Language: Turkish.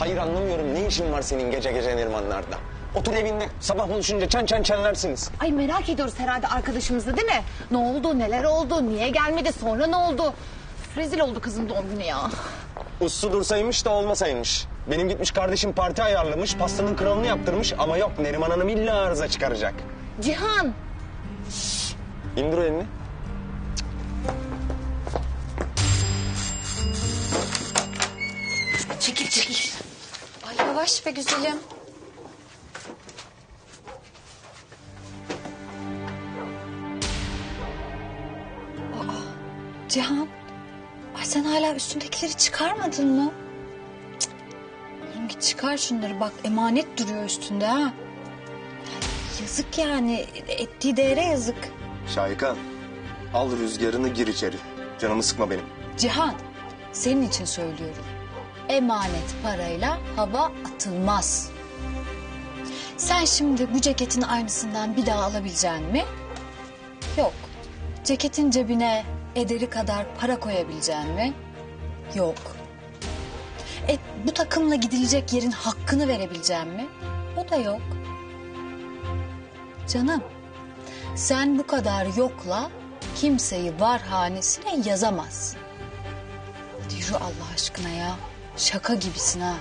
Hayır anlamıyorum. Ne işin var senin gece gece Nerimanlar'da? Otur evinde. Sabah buluşunca çan çan çenlersiniz. Ay merak ediyoruz herhalde arkadaşımızı değil mi? Ne oldu, neler oldu, niye gelmedi, sonra ne oldu? Rezil oldu kızın doğum günü ya. Uslu dursaymış da olmasaymış. Benim gitmiş kardeşim parti ayarlamış, pastanın kralını yaptırmış ama yok Neriman Hanım illa arıza çıkaracak. Cihan, İndir o elini. çekil çekil. Yavaş be güzelim. Aa, Cihan. Ay sen hala üstündekileri çıkarmadın mı? Cık. Oğlum git çıkar şunları bak emanet duruyor üstünde ha. Yazık yani ettiği değere yazık. Şaykan, al rüzgarını gir içeri. Canımı sıkma benim. Cihan senin için söylüyorum. Emanet parayla hava atılmaz. Sen şimdi bu ceketin aynısından bir daha alabilecek mi? Yok. Ceketin cebine ederi kadar para koyabilecek mi? Yok. E, bu takımla gidilecek yerin hakkını verebilecek mi? O da yok. Canım, sen bu kadar yokla kimseyi var hanesine yazamazsın. Yürü Allah aşkına ya. Şaka gibisin ha.